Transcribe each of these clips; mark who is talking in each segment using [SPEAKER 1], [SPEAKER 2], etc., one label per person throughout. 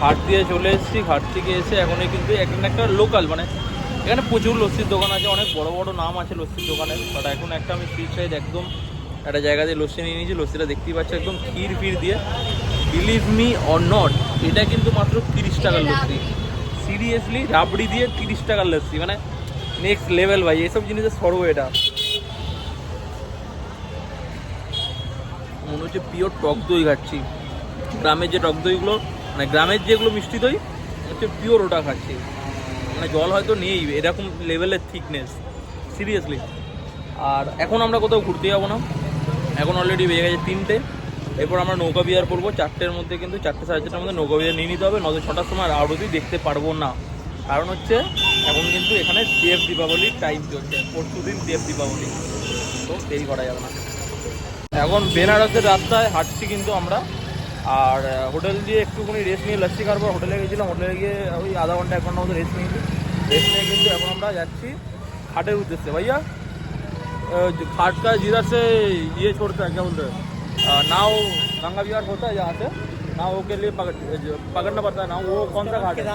[SPEAKER 1] ঘাট দিয়ে চলে এসেছি, ঘাট থেকে এসে এখনই কিন্তু এখানে একটা লোকাল মানে এখানে প্রচুর লস্যির দোকান আছে, অনেক বড় বড় নাম আছে লস্যির দোকানে। বাট এখন একটা আমি স্ট্রিট সাইড একদম একটা জায়গা দিয়ে লস্যি নিয়ে নিয়েছি, লস্যিটা দেখতেই পাচ্ছি একদম ক্ষীর ফির দিয়ে। বিলিভ মি অর নট এটা কিন্তু মাত্র তিরিশ টাকার লস্যি। সিরিয়াসলি রাবড়ি দিয়ে তিরিশ টাকার লস্যি মানে নেক্সট লেভেল ভাই, এসব জিনিসের সর্ব এটা। মনে হচ্ছে পিওর টক দই খাচ্ছি। গ্রামের যে টক দইগুলো মানে গ্রামের যেগুলো মিষ্টি দই, হচ্ছে পিওর ওটা খাচ্ছি। মানে জল হয়তো নেই, এরকম লেভেলের থিকনেস সিরিয়াসলি আর এখন আমরা কোথাও ঘুরতে যাব না। এখন অলরেডি বেজে গেছে তিনটে। এরপর আমরা নৌকা বিহার করব। চারটের মধ্যে কিন্তু চারটে সাড়ে চারটার মধ্যে নৌকা বিহার নিয়ে নিতে হবে। নয়তো ছটার সময় আর আরতি দেখতে পারব না। কারণ হচ্ছে, এখন কিন্তু এখানে দেব দীপাবলির টাইম চলছে। পরশু দিন দেব দীপাবলি তো দেরি করা যাবে না। এখন বেনারসের রাস্তায় হাঁটছি কিন্তু আমরা। আর আহ, হোটেল দিয়ে একটুখানি রেস্ট নিয়ে লস্যি খাওয়ার পর হোটেলে গেছিলাম হোটেলে গিয়ে ওই আধা ঘন্টা এক ঘন্টা মতো রেস্ট নিয়েছি রেস্ট নিয়ে কিন্তু এখন আমরা যাচ্ছি ঘাটের উদ্দেশ্যে ভাইয়া अ, जो घाट का जिधर से ये छोड़ता है क्या बोलते हैं अ, नाव गंगा विहार होता है यहाँ से नाव के लिए पकड़ जो पकड़ना पड़ता है नाव वो कौन सा घाट है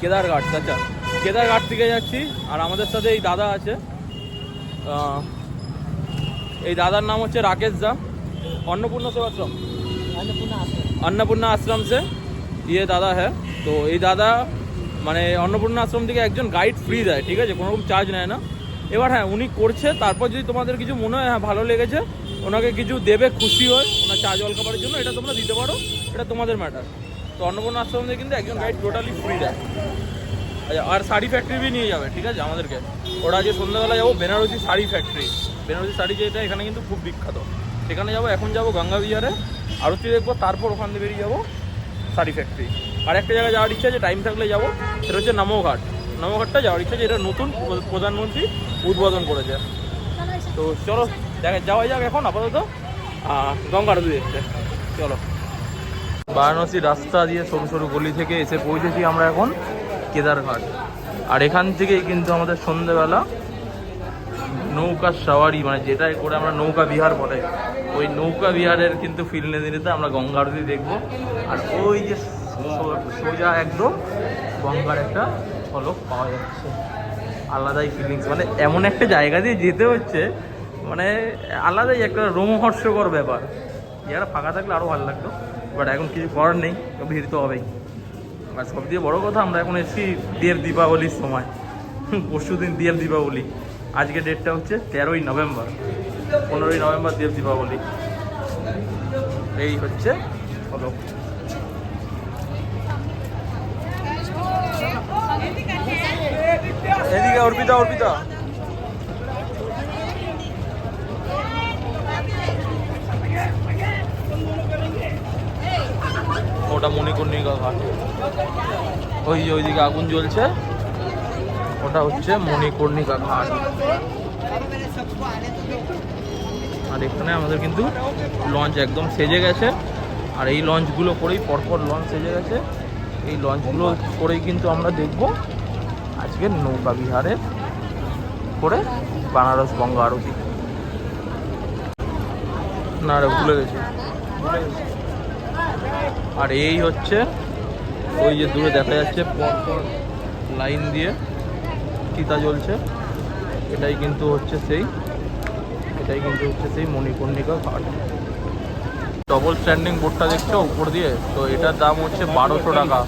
[SPEAKER 1] কেদার ঘাট আচ্ছা কেদার ঘাট থেকে যাচ্ছি আর আমাদের সাথে এই দাদা আছে আহ, এই দাদার নাম হচ্ছে রাকেশ দা অন্নপূর্ণা সেবাশ্রম अन्नपूर्णा आश्रम से ये दादा है তো এই দাদা মানে অন্নপূর্ণা আশ্রম থেকে একজন গাইড ফ্রি দেয় ঠিক আছে কোনো রকম চার্জ নেয় না এবার হ্যাঁ উনি করছে তারপর যদি তোমাদের কিছু মনে হয় হ্যাঁ ভালো লেগেছে ওনাকে কিছু দেবে খুশি হয় ওনার চা জল খাবারের জন্য এটা তোমরা দিতে পারো এটা তোমাদের ম্যাটার তো অন্নপূর্ণা আশ্রম থেকে কিন্তু একজন গাইড টোটালি ফ্রি দেয় আচ্ছা আর শাড়ি ফ্যাক্টরি বি নিয়ে যাবে ঠিক আছে আমাদেরকে ওরা আজকে সন্ধ্যাবেলা যাবো বেনারসি শাড়ি ফ্যাক্টরি বেনারসি শাড়ি যেটা এখানে কিন্তু খুব বিখ্যাত সেখানে যাবো এখন যাবো গঙ্গা বিহারে আরতি দেখব তারপর ওখান থেকে বেরিয়ে যাব শাড়ি ফ্যাক্টরি আর একটা জায়গায় যাওয়ার ইচ্ছা আছে টাইম থাকলে যাব সেটা হচ্ছে নমোঘাট নমোঘাটটা যাওয়ার ইচ্ছা আছে এটা নতুন প্র- প্রধানমন্ত্রী উদ্বোধন করেছে। তো চলো দেখা যাওয়া যাক এখন আপাতত। আহ, গঙ্গা আরতি দেখতে চলো। বারাণসী রাস্তা দিয়ে সরু সরু গলি থেকে এসে পৌঁছেছি আমরা এখন কেদারঘাট। আর এখান থেকেই কিন্তু আমাদের সন্ধেবেলা নৌকা সাওয়ারি মানে যেটাই করে আমরা নৌকা বিহার বলে ওই নৌকা বিহারের কিন্তু ফিল নিতে আমরা গঙ্গা আরতি দেখব। আর ওই যে সোজা একদম গঙ্গার একটা ফলক পাওয়া যাচ্ছে। আলাদাই ফিলিংস মানে এমন একটা জায়গা দিয়ে যেতে হচ্ছে মানে আলাদাই একটা রোমহর্ষকর ব্যাপার। যারা ফাঁকা থাকলে আরও ভালো লাগতো বাট এখন কিছু করার নেই, ভিড় তো হবেই। আর সব দিয়ে বড়ো কথা, আমরা এখন এসেছি দেব দীপাবলির সময়। পরশু দিন দেব দীপাবলি। আজকে ডেটটা হচ্ছে তেরোই নভেম্বর। পনেরোই নভেম্বর দেব দীপাবলি। এই হচ্ছে হলো এদিকে অর্পিতা অর্পিতা। ওটা মণিকর্ণিকা ঘাট। ওই যে ওইদিকে আগুন জ্বলছে। ওটা হচ্ছে মণিকর্ণিকা ঘাট। আর এখানে আমাদের কিন্তু লঞ্চ একদম সেজে গেছে। আর এই লঞ্চগুলো করেই পরপর লঞ্চ সেজে গেছে। এই লঞ্চগুলো করেই কিন্তু আমরা দেখব আজকে নৌকা বিহারের করে বানারস গঙ্গা আরতি। না রে, ভুলে গেছি। আর এই হচ্ছে ওই যে দূরে দেখা যাচ্ছে পরপর লাইন দিয়ে চিতা জ্বলছে। এটাই কিন্তু হচ্ছে সেই এটাই কিন্তু হচ্ছে সেই মণিকর্ণিকা ঘাট। ডবল স্ট্যান্ডিং বোর্ডটা দেখছ উপর দিয়ে? তো এটার দাম হচ্ছে বারোশো টাকা।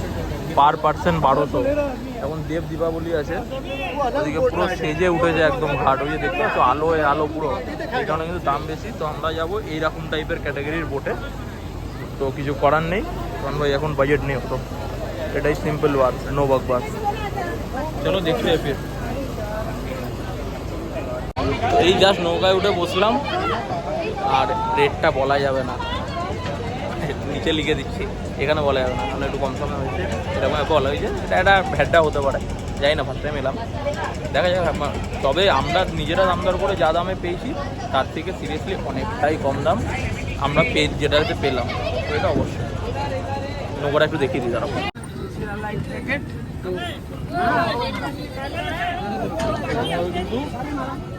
[SPEAKER 1] পার পার্সেন্ট বারোশো। এখন দেব দীপাবলি আছে, ওদিকে পুরো সেজে উঠেছে একদম ঘাট। ওই যে দেখতে পাচ্ছ, আলো আলো পুরো। এই কারণে কিন্তু দাম বেশি। তো আমরা যাব এইরকম টাইপের ক্যাটাগরির বোটে তো কিছু করার নেই। কারণ ভাই এখন বাজেট নেই তো এটাই সিম্পল বাস নো বাক বাস চলো দেখতে এই জাস্ট নৌকায় উঠে বসলাম, আর রেটটা বলা যাবে না। নিচে লিখে দিচ্ছি, এখানে বলা যাবে না কারণ একটু কম সময় হয়েছে এরকম বলা হয়েছে, এটা একটা ভ্যাটটা হতে পারে। যাই না ফার্স্ট টাইম এলাম। দেখা যাক, আমার- তবে আমরা নিজেরা দাম দর করে যা দামে পেয়েছি, তার থেকে সিরিয়াসলি অনেকটাই কম দাম আমরা পে, যেটাতে পেলাম। এটা অবশ্যই। নৌকাটা একটু দেখিয়ে দিই কিন্তু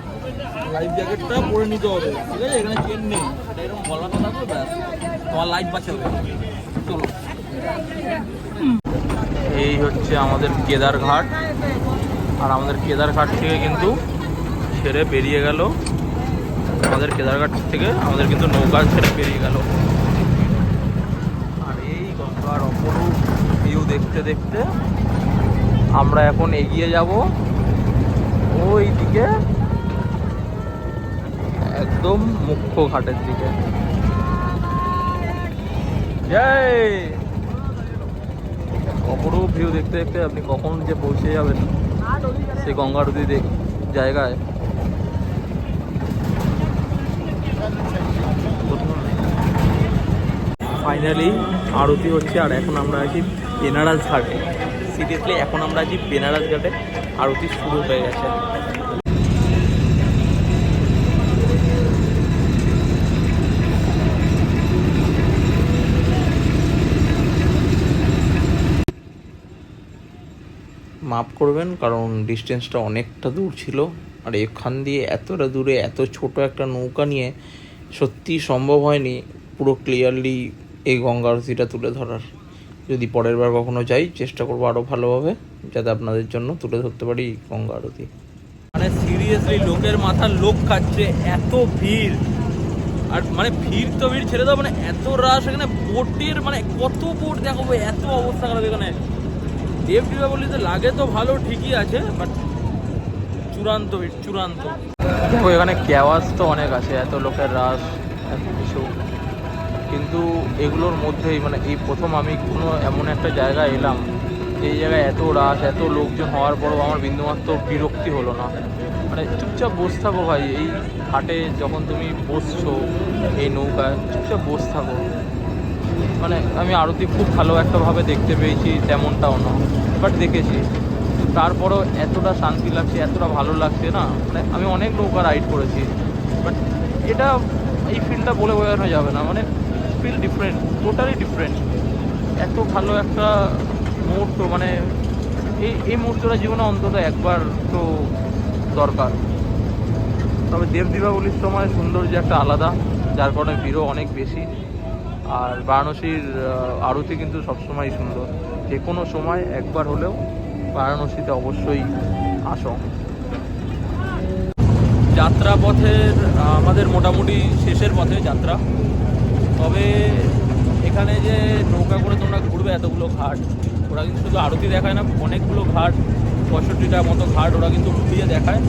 [SPEAKER 1] লাইফ জ্যাকেটটা পরে নিতে হবে। ঠিক আছে? এখানে চেন নেই। এটা এরকম গলাটা থাকবে, ব্যাস। তোমার লাইফ বাঁচাবে চলো। এই হচ্ছে আমাদের কেদারঘাট। আর আমাদের কেদারঘাট থেকে কিন্তু ছেড়ে বেরিয়ে গেল। আমাদের কেদারঘাট থেকে আমাদের কিন্তু নৌকা ছেড়ে বেরিয়ে গেল। আর এই গঙ্গার অপরূপ ভিউ দেখতে দেখতে আমরা এখন এগিয়ে যাব। ওই দিকে একদম মুখ্য ঘাটের দিকে। অপরূপ ভিউ দেখতে দেখতে আপনি কখন যে পৌঁছে যাবেন সেই গঙ্গা আরতি দেখ- জায়গায়। ফাইনালি আরতি হচ্ছে আর এখন আমরা আছি বেনারস ঘাটে। সিরিয়াসলি এখন আমরা আছি বেনারস ঘাটে। আরতি শুরু হয়ে গেছে। মাফ করবেন, কারণ ডিস্টেন্সটা অনেকটা দূর ছিল। আর এখান দিয়ে এতটা দূরে, এত ছোট একটা নৌকা নিয়ে সত্যি সম্ভব হয়নি পুরো ক্লিয়ারলি এই গঙ্গা আরতিটা তুলে ধরার। যদি পরের বার কখনো যাই, চেষ্টা করব আরও ভালোভাবে, যাতে আপনাদের জন্য তুলে ধরতে পারি গঙ্গা আরতি। মানে সিরিয়াসলি লোকের মাথার লোক খাচ্ছে, এত ভিড়। আর মানে ভিড় তো ভিড় ছেড়ে দাও মানে এত রাশ এখানে বোটের মানে কত বোট দেখাবো, এত অবস্থা খারাপ এখানে। দেব দীপাবলিতে লাগে তো ভালো, ঠিকই আছে বাট চূড়ান্ত চূড়ান্ত। দেখো, এখানে ক্যাওয়াজ তো অনেক আছে, এত লোকের রাস এত কিছু। কিন্তু এগুলোর মধ্যেই মানে এই প্রথম আমি কোনো এমন একটা জায়গায় এলাম এই জায়গায় এত রাস এত লোকজন হওয়ার পরও আমার বিন্দুমাত্র বিরক্তি হলো না। মানে চুপচাপ বসে থাকো ভাই, এই ঘাটে যখন তুমি বসছো, এই নৌকায়, চুপচাপ বসে থাকো। মানে আমি আরতি খুব ভালো একটা ভাবে দেখতে পেয়েছি, তেমনটাও না বাট দেখেছি। তারপরও এতটা শান্তি লাগছে, এতটা ভালো লাগছে না মানে আমি অনেক নৌকা রাইড করেছি বাট এটা এই ফিলটা বলে বোঝানো যাবে না মানে ফিল ডিফারেন্ট টোটালি ডিফারেন্ট এত ভালো একটা মুহূর্ত মানে এই এই মুহূর্তটা জীবনে অন্তত একবার তো দরকার। তবে দেব দীপাবলির সময় সৌন্দর্য একটা আলাদা, যার কারণে ভিড়ও অনেক বেশি। আর বারাণসীর আরতি কিন্তু সবসময় সুন্দর। যে কোনো সময় একবার হলেও বারাণসীতে অবশ্যই আসো। যাত্রা পথের আমাদের মোটামুটি শেষের পথে যাত্রা। তবে এখানে যে নৌকা করে তোমরা ঘুরবে এতগুলো ঘাট, ওরা কিন্তু শুধু আরতি দেখায় না, অনেকগুলো ঘাট, পঁয়ষট্টিটা মতো ঘাট ওরা কিন্তু ঘুরিয়ে দেখায়।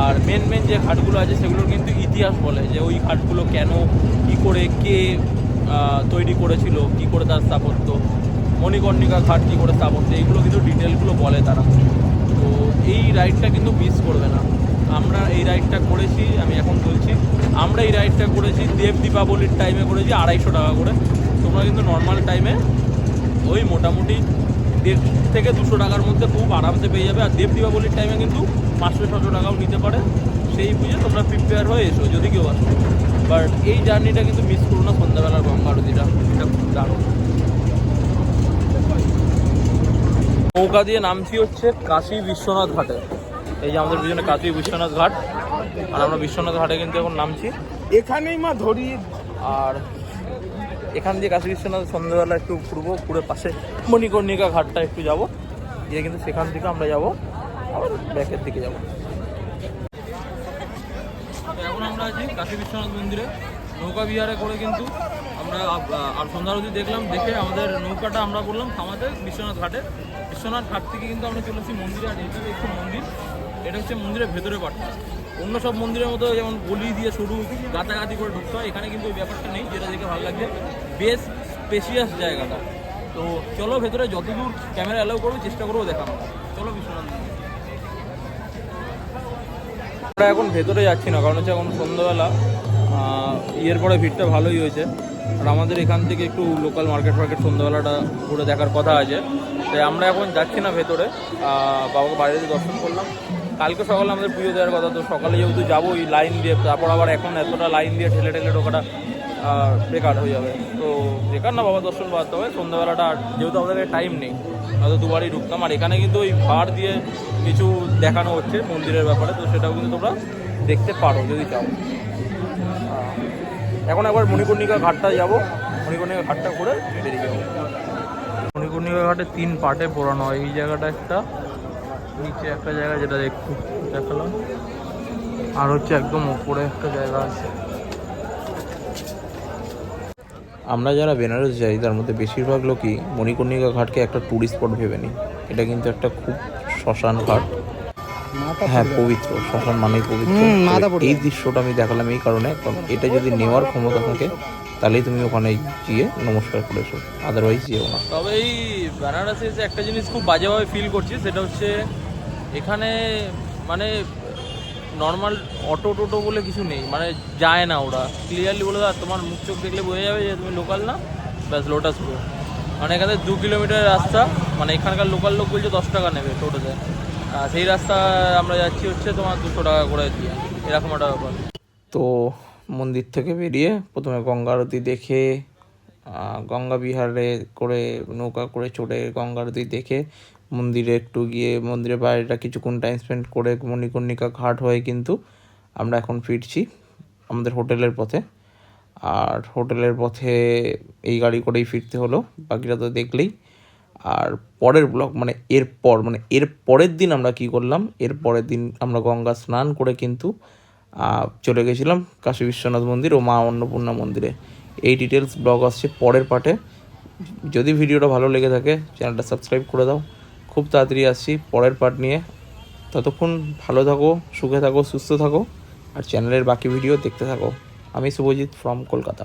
[SPEAKER 1] আর মেন মেন যে ঘাটগুলো আছে সেগুলোর কিন্তু ইতিহাস বলে যে ওই ঘাটগুলো কেন, কি করে, কে তৈরি করেছিল, কি করে তার স্থাপত্য, মণিকর্ণিকা ঘাট কী করে স্থাপত্য, এইগুলো কিন্তু ডিটেলগুলো বলে তারা। তো এই রাইডটা কিন্তু মিস করবে না। আমরা এই রাইডটা করেছি, আমি এখন বলছি, আমরা এই রাইডটা করেছি দেব দীপাবলির টাইমে করেছি আড়াইশো টাকা করে। তোমরা কিন্তু নর্মাল টাইমে ওই মোটামুটি দেড় থেকে দুশো টাকার মধ্যে খুব আরামসে পেয়ে যাবে। আর দেব দীপাবলির টাইমে কিন্তু পাঁচশো ছশো টাকাও নিতে পারে। সেই বুঝে তোমরা প্রিপেয়ার হয়ে এসো, যদি কেউ আসো বাট এই জার্নিটা কিন্তু মিস করো না সন্ধ্যাবেলার গঙ্গা আরতিটা এটা খুব দারুণ। নৌকা দিয়ে নামছি হচ্ছে কাশী বিশ্বনাথ ঘাটে। এই যে আমাদের পিছনে কাশী বিশ্বনাথ ঘাট। আর আমরা বিশ্বনাথ ঘাটে কিন্তু এখন নামছি।
[SPEAKER 2] এখানেই মা ধরি।
[SPEAKER 1] আর এখান দিয়ে কাশী বিশ্বনাথ সন্ধ্যাবেলা একটু ঘুরবো ঘুরে পাশে মণিকর্ণিকা ঘাটটা একটু যাব। গিয়ে কিন্তু সেখান থেকে আমরা যাব আবার ব্যাকের দিকে যাব। এখন আমরা আছি কাশী বিশ্বনাথ মন্দিরে। নৌকা বিহারে করে কিন্তু আমরা আর সন্ধ্যা আরতি দেখলাম, দেখে আমাদের নৌকাটা আমরা বললাম থামাতে বিশ্বনাথ ঘাটে। বিশ্বনাথ ঘাট থেকে কিন্তু আমরা চলে এসেছি মন্দিরে, আর এটা হচ্ছে মন্দির। এটা হচ্ছে মন্দিরের ভেতরে পাঠটা। অন্য সব মন্দিরের মতো যেমন গলি দিয়ে শুরু, গাতাগাতি করে ঢুকতে হয়, এখানে কিন্তু ওই ব্যাপারটা নেই, যেটা দেখে ভালো লাগছে। বেশ স্পেশিয়াস জায়গাটা। তো চলো ভেতরে, যতদূর ক্যামেরা অ্যালাউ করব, চেষ্টা করব দেখানো চলো বিশ্বনাথ। আমরা এখন ভেতরে যাচ্ছি না, কারণ হচ্ছে এখন সন্ধ্যাবেলা ইয়ের পরে ভিড়টা ভালোই হয়েছে। আর আমাদের এখান থেকে একটু লোকাল মার্কেট ফার্কেট সন্ধ্যাবেলাটা ঘুরে দেখার কথা আছে। তাই আমরা এখন যাচ্ছি না ভেতরে। বাবাকে বাইরে দর্শন করলাম। কালকে সকালে আমাদের পুজো দেওয়ার কথা, তো সকালে যেহেতু যাব ওই লাইন দিয়ে, তারপর আবার এখন এতটা লাইন দিয়ে ঠেলে ঠেলে ঢোকাটা বেকার হয়ে যাবে। তো বেকার না বাবা, দর্শন পাওয়াতে হবে সন্ধ্যাবেলাটা যেহেতু আমাদের টাইম নেই হয়তো দুবারই ঢুকতাম। আর এখানে কিন্তু ওই ভাড় দিয়ে কিছু দেখানো হচ্ছে, মন্দিরের ব্যাপারে। তো সেটাও কিন্তু তোমরা দেখতে পারো যদি চাও। এখন একবার মণিকর্ণিকা ঘাটটা যাব। মণিকর্ণিকা ঘাটটা করে বেরিয়ে যাব। মণিকর্ণিকা ঘাটে তিন পার্টে পোড়ানো হয়। এই জায়গাটা একটা, নিচে একটা জায়গা যেটা একটু দেখালাম। আর হচ্ছে একদম ওপরে একটা জায়গা আছে।
[SPEAKER 2] আমরা যারা বেনারস যাই তার মধ্যে বেশিরভাগ লোকই মণিকর্ণিকা ঘাটকে একটা ট্যুরিস্ট স্পট ভেবে নিই এটা কিন্তু একটা খুব শ্মশান ঘাট। হ্যাঁ পবিত্র শ্মশান মানেই পবিত্র। এই দৃশ্যটা আমি দেখালাম এই কারণে কারণ এটা যদি নেওয়ার ক্ষমতা থাকে তাহলেই তুমি ওখানে গিয়ে নমস্কার করেছ আদারওয়াইজ যেও না।
[SPEAKER 1] তবে এই বেনারসে এসে একটা জিনিস খুব বাজেভাবে ফিল করছি সেটা হচ্ছে এখানে মানে নর্মাল অটো টোটো বলে কিছু নেই। মানে যায় না ওরা। ক্লিয়ারলি বলে দাও তোমার মুখ চোখ দেখলে বোঝা যাবে যে তুমি লোকাল না। ব্যাস লোটাস পুরো মানে এখানে দু কিলোমিটার রাস্তা মানে এখানকার লোকাল লোক বলছে দশ টাকা নেবে টোটোতে সেই রাস্তা আমরা যাচ্ছি হচ্ছে তোমার দুশো টাকা করে দিয়ে। এরকম একটা ব্যাপার।
[SPEAKER 2] তো মন্দির থেকে বেরিয়ে প্রথমে গঙ্গা আরতি দেখে গঙ্গা বিহারে করে, নৌকা করে চড়ে গঙ্গা আরতি দেখে মন্দিরে একটু গিয়ে মন্দিরের বাইরেটা কিছুক্ষণ টাইম স্পেন্ড করে মণিকর্ণিকা ঘাট হয়ে কিন্তু আমরা এখন ফিরছি আমাদের হোটেলের পথে। আর হোটেলের পথে এই গাড়ি করেই ফিরতে হলো, বাকিটা তো দেখলেই। আর পরের ব্লগ মানে এরপর মানে এর পরের দিন আমরা কি করলাম, এর পরের দিন আমরা গঙ্গা স্নান করে কিন্তু চলে গেছিলাম কাশী বিশ্বনাথ মন্দির ও মা অন্নপূর্ণা মন্দিরে। এই ডিটেলস ব্লগ আসছে পরের পার্টে যদি ভিডিওটা ভালো লেগে থাকে চ্যানেলটা সাবস্ক্রাইব করে দাও। খুব তাড়াতাড়ি আসছি পরের পার্ট নিয়ে। ততক্ষণ ভালো থাকো, সুখে থাকো, সুস্থ থাকো, আর চ্যানেলের বাকি ভিডিও দেখতে থাকো। আমি শুভজিৎ ফ্রম কলকাতা।